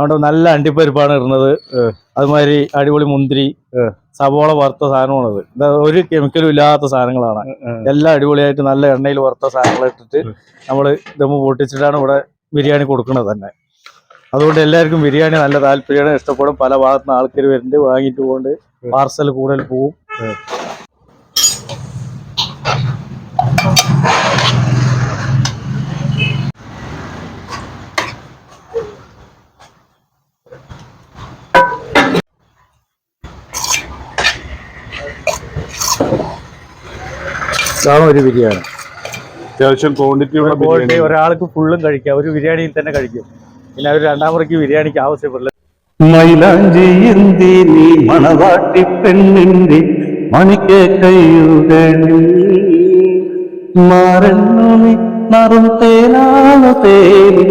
അവിടെ നല്ല അണ്ടിപ്പരിപ്പാണ് ഇടുന്നത്. അതുമാതിരി അടിപൊളി മുന്തിരി സവോള വറുത്ത സാധനമാണത്. ഒരു കെമിക്കലും ഇല്ലാത്ത സാധനങ്ങളാണ്. എല്ലാം അടിപൊളിയായിട്ട് നല്ല എണ്ണയിൽ വറുത്ത സാധനങ്ങൾ ഇട്ടിട്ട് നമ്മൾ ദമ്മ് പൊട്ടിച്ചിട്ടാണ് ഇവിടെ ബിരിയാണി കൊടുക്കുന്നത് തന്നെ. അതുകൊണ്ട് എല്ലാവർക്കും ബിരിയാണി നല്ല താല്പര്യമാണ് ഇഷ്ടപ്പെടും. പല ഭാഗത്തുനിന്ന് ആൾക്കാർ വരുന്നുണ്ട് വാങ്ങിയിട്ട് പോകുന്നുണ്ട് പാർസൽ കൂടുതൽ പോവും. ഇതാണ് ഒരു ബിരിയാണി. അത്യാവശ്യം ക്വാണ്ടിറ്റി ഉള്ള ബിരിയാണി ഒരാൾക്ക് ഫുള്ളും കഴിക്കാം. ഒരു ബിരിയാണിയിൽ തന്നെ കഴിക്കും. പിന്നെ ഒരു രണ്ടാം മുറയ്ക്ക് ബിരിയാണിക്ക് ആവശ്യപ്പെടില്ല. മൈലാഞ്ചിയന്തി നീ മണവാട്ടി പെണ്ണിന്റെ മണിക്ക് കയ്യുകളിൽ മാറന്നു നീ നറും തേനാണു തേനി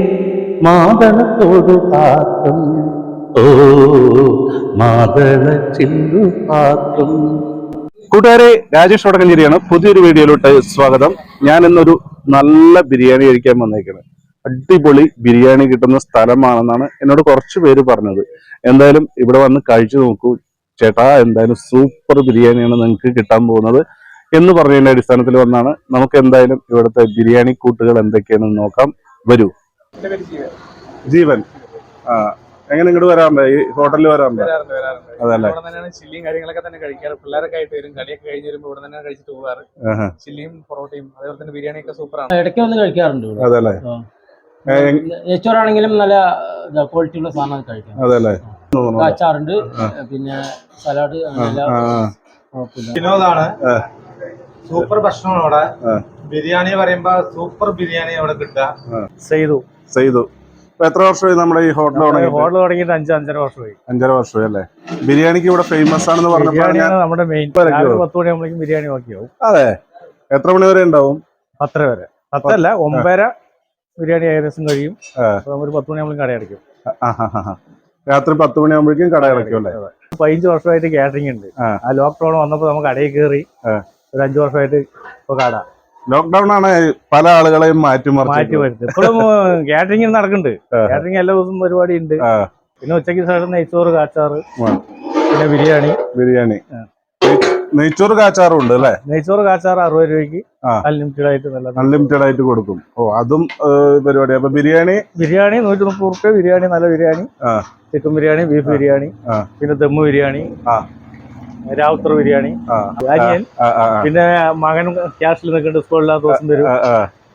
മാതളത്തോടു പാത്രം ഓ മാതള ചില്ലു പാത്രം കൂട്ടുകാരെ രാജേഷ് വടക്കഞ്ചേരിയാണ്. പുതിയൊരു വീഡിയോയിലോട്ട് സ്വാഗതം. ഞാൻ ഇന്നൊരു നല്ല ബിരിയാണി കഴിക്കാൻ വന്നേക്കുന്നത് അടിപൊളി ബിരിയാണി കിട്ടുന്ന സ്ഥലമാണെന്നാണ് എന്നോട് കുറച്ച് പേര് പറഞ്ഞത്. എന്തായാലും ഇവിടെ വന്ന് കഴിച്ചു നോക്കൂ. ചേട്ടാ എന്തായാലും സൂപ്പർ ബിരിയാണിയാണ് നിങ്ങൾക്ക് കിട്ടാൻ പോകുന്നത് എന്ന് പറഞ്ഞതിന്റെ അടിസ്ഥാനത്തിൽ വന്നാണ്. നമുക്ക് എന്തായാലും ഇവിടുത്തെ ബിരിയാണി കൂട്ടുകൾ എന്തൊക്കെയാണെന്ന് നോക്കാം. വരൂ. ജീവൻ. ആ എങ്ങനെ ഇങ്ങോട്ട് വരാൻ പോയി ഈ ഹോട്ടലിൽ വരാൻ വരാറുണ്ട് വരാറുണ്ട്. അതല്ലേ ഇവിടെ തന്നെയാണ് ചില്ലിയും കാര്യങ്ങളൊക്കെ തന്നെ കഴിക്കാറ്. പിള്ളേരൊക്കെ ആയിട്ട് വരും കളിയൊക്കെ കഴിഞ്ഞ് വരുമ്പോൾ ഇവിടെ തന്നെ കഴിച്ചിട്ട് പോകാറ് ചില്ലിയും പൊറോട്ടയും അതേപോലെ തന്നെ ബിരിയാണി ഒക്കെ സൂപ്പറാണ് ഇടയ്ക്ക് വന്ന് കഴിക്കാറുണ്ട് അതല്ലേ നെച്ചോറാണെങ്കിലും നല്ല ക്വാളിറ്റി ഉള്ള സാധനം കഴിക്കാം അതല്ലേ അച്ചാറുണ്ട് പിന്നെ സലാഡ് വിനോദാണ്. സൂപ്പർ ഭക്ഷണമാണ് അവിടെ ബിരിയാണി പറയുമ്പോ സൂപ്പർ ബിരിയാണി അവിടെ കിട്ടുക. ചെയ്തു ചെയ്തു എത്ര വർഷമായി നമ്മുടെ ഈ ഹോട്ടൽ തുടങ്ങി ഹോട്ടൽ തുടങ്ങിയിട്ട് അഞ്ച് അഞ്ചര വർഷമായി. അഞ്ചര വർഷമായി അല്ലേ? ബിരിയാണിക്ക് ഇവിടെ ഫേമസ് ആണെന്ന് പറഞ്ഞപ്പോൾ നമ്മുടെ മെയിൻ പത്ത് മണിയാകുമ്പോഴേക്കും ബിരിയാണി ബാക്കിയാവും. അതെ. എത്ര മണി വരെ ഉണ്ടാവും? പത്തര വരെ. പത്തല്ല ഒമ്പതര ബിരിയാണി ഏകദേശം കഴിയും. നമ്മൾ പത്ത് മണിയാകുമ്പോൾ കട അടയ്ക്കും. രാത്രി പത്ത് മണിയാകുമ്പോഴേക്കും കട അടയ്ക്കും അല്ലേ? പതിനഞ്ച് വർഷമായിട്ട് കാറ്ററിംഗ് ഉണ്ട്. ആ. ലോക്ക്ഡൌൺ വന്നപ്പോൾ നമുക്ക് കടയിൽ കയറി ഒരു അഞ്ചു വർഷമായിട്ട് ഇപ്പൊ കട. ലോക്ക്ഡൌൺ ആണ് പല ആളുകളെയും മാറ്റി മാറ്റി ഇപ്പോഴും കാറ്ററിംഗ് നടക്കുന്നുണ്ട്. കാറ്ററിംഗ് എല്ലാ ദിവസവും പരിപാടി ഉണ്ട് പിന്നെ ഉച്ചയ്ക്ക് സാധനം നെയ്ച്ചോറ് കാച്ചാറ് പിന്നെ ബിരിയാണി. ബിരിയാണി. നെയ്ച്ചോറ് കാച്ചാറും ഉണ്ട് അല്ലേ? നെയ്ച്ചോറ് കാച്ചാറ് അറുപത് രൂപയ്ക്ക്. അൺലിമിറ്റഡ് ആയിട്ട് നല്ല അൺലിമിറ്റഡ് ആയിട്ട് കൊടുക്കും. ഓ അതും പരിപാടി. അപ്പൊ ബിരിയാണി? ബിരിയാണി നൂറ്റി മുപ്പത് റുപ്യ ബിരിയാണി നല്ല ബിരിയാണി. ചിക്കൻ ബിരിയാണി ബീഫ് ബിരിയാണി പിന്നെ ദമ്മ് ബിരിയാണി. ആ. രാവുത്തർ ബിരിയാണി. അനിയൻ പിന്നെ മകൻ ക്യാഷിൽ നിൽക്കേണ്ട സ്കൂളില്ലാത്ത ദിവസം വരും.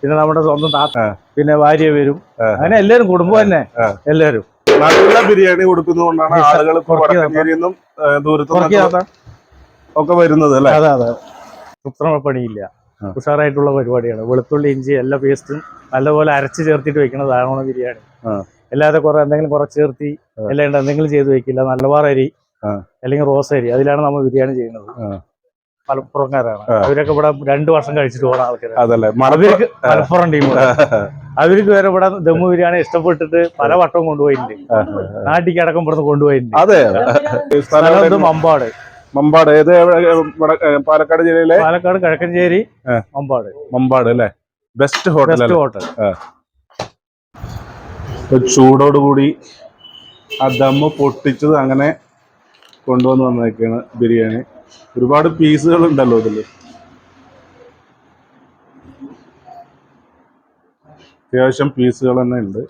പിന്നെ നമ്മുടെ സ്വന്തം താത്ത പിന്നെ ഭാര്യ വരും. അങ്ങനെ എല്ലാവരും കുടുംബം തന്നെ. എല്ലാരും എല്ലാവരും. നല്ല ബിരിയാണി കൊടുക്കുന്നതുകൊണ്ടാണ് ആളുകൾ ഒക്കെ വരുന്നത് അല്ലേ? അതെ അതെ. കൃത്രിമ പണിയില്ല. ഉഷാറായിട്ടുള്ള പരിപാടിയാണ്. വെളുത്തുള്ളി ഇഞ്ചി എല്ലാ പേസ്റ്റും നല്ലപോലെ അരച്ച് ചേർത്തിട്ട് വെക്കുന്നത് ബിരിയാണി. അല്ലാതെ കുറെ എന്തെങ്കിലും കുറച്ച് ചേർത്തി അല്ലാണ്ട് എന്തെങ്കിലും ചെയ്ത് വെക്കില്ല. ആ. അല്ലെങ്കിൽ റോസ് അരി അതിലാണ് നമ്മൾ ബിരിയാണി ചെയ്യുന്നത്. മലപ്പുറംകാരാണ് അവരൊക്കെ ഇവിടെ രണ്ടു വർഷം കഴിച്ചിട്ട് പോകുന്ന ആൾക്കാരാണ്. അതല്ലേ? അവർക്ക് മലപ്പുറം ടീം അവർക്ക് വരെ ഇവിടെ ദമ്മു ബിരിയാണി ഇഷ്ടപ്പെട്ടിട്ട് പല വട്ടവും കൊണ്ടുപോയിട്ടുണ്ട്. നാട്ടിക്ക് അടക്കം ഇവിടുന്ന് കൊണ്ടുപോയിട്ടുണ്ട്. അതെ. മമ്പാട്. മമ്പാട്. ഏത് പാലക്കാട് ജില്ലയിലെ? പാലക്കാട് കിഴക്കഞ്ചേരി മമ്പാട്. മമ്പാട് അല്ലേ? Best hotel best hotel. ചൂടോടുകൂടി ആ ദമ്മ് പൊട്ടിച്ചത് അങ്ങനെ കൊണ്ടുവന്ന് വന്നേക്കാണ് ബിരിയാണി. ഒരുപാട് പീസുകൾ ഉണ്ടല്ലോ ഇതിൽ. അത്യാവശ്യം പീസുകൾ തന്നെ ഉണ്ട്.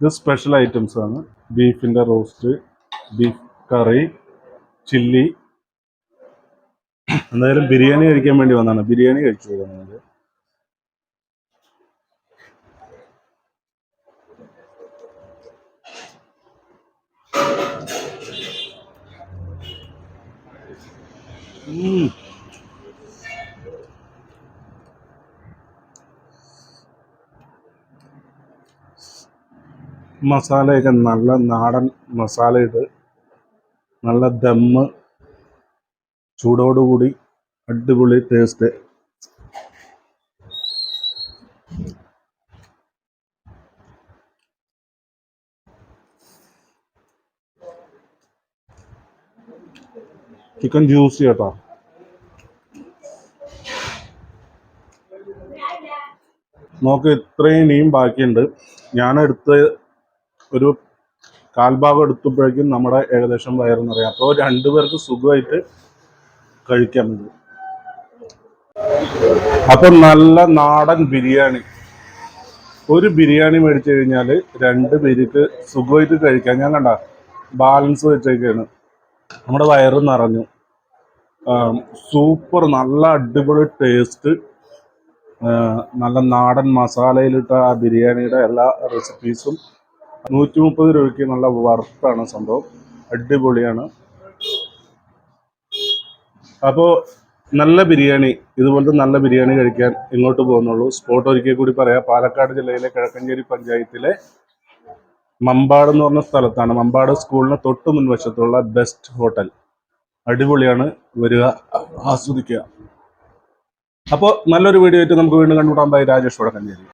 ഇത് സ്പെഷ്യൽ ഐറ്റംസ് ആണ്. ബീഫിന്റെ റോസ്റ്റ് ബീഫ് കറി ചില്ലി എന്തായാലും ബിരിയാണി കഴിക്കാൻ വേണ്ടി വന്നാണ് ബിരിയാണി കഴിച്ചു പോകുന്നത് മസാലയൊക്കെ നല്ല നാടൻ മസാലയിട്ട് നല്ല ദമ്മ്. ചൂടോടുകൂടി അടിപൊളി ടേസ്റ്റ് ചിക്കൻ ജ്യൂസ് കേട്ടോ. നോക്ക് ഇത്രയും ഇനിയും ബാക്കിയുണ്ട്. ഞാൻ എടുത്ത് ഒരു കാൽഭാഗം എടുത്തപ്പോഴേക്കും നമ്മുടെ ഏകദേശം വയറ് നിറയും. അപ്പോൾ രണ്ടുപേർക്ക് സുഖമായിട്ട് കഴിക്കാൻ മതി അപ്പൊ നല്ല നാടൻ ബിരിയാണി. ഒരു ബിരിയാണി മേടിച്ചു കഴിഞ്ഞാൽ രണ്ട് പേർക്ക് സുഖമായിട്ട് കഴിക്കാം. ഞാൻ കണ്ട ബാലൻസ് വെച്ചേക്കാണ്. നമ്മുടെ വയറ് നിറഞ്ഞു. സൂപ്പർ നല്ല അടിപൊളി ടേസ്റ്റ് നല്ല നാടൻ മസാലയിലിട്ട ആ ബിരിയാണിയുടെ എല്ലാ റെസിപ്പീസും നൂറ്റി മുപ്പത് രൂപയ്ക്ക് നല്ല വർത്താണ് സംഭവം. അടിപൊളിയാണ്. അപ്പോൾ നല്ല ബിരിയാണി ഇതുപോലത്തെ നല്ല ബിരിയാണി കഴിക്കാൻ ഇങ്ങോട്ട് പോകുന്നുള്ളൂ. സ്പോട്ട് ഒരിക്കൽ കൂടി പറയാം. പാലക്കാട് ജില്ലയിലെ കിഴക്കഞ്ചേരി പഞ്ചായത്തിലെ മമ്പാട് എന്ന് പറഞ്ഞ സ്ഥലത്താണ്. മമ്പാട് സ്കൂളിന് തൊട്ട് മുൻവശത്തുള്ള ബെസ്റ്റ് ഹോട്ടൽ അടിപൊളിയാണ് വരിക ആസ്വദിക്കുക. അപ്പോൾ നല്ലൊരു വീഡിയോ ആയിട്ട് നമുക്ക് വീണ്ടും കണ്ടുമുട്ടാൻ ബൈ രാജേഷ് വടക്കഞ്ചേരി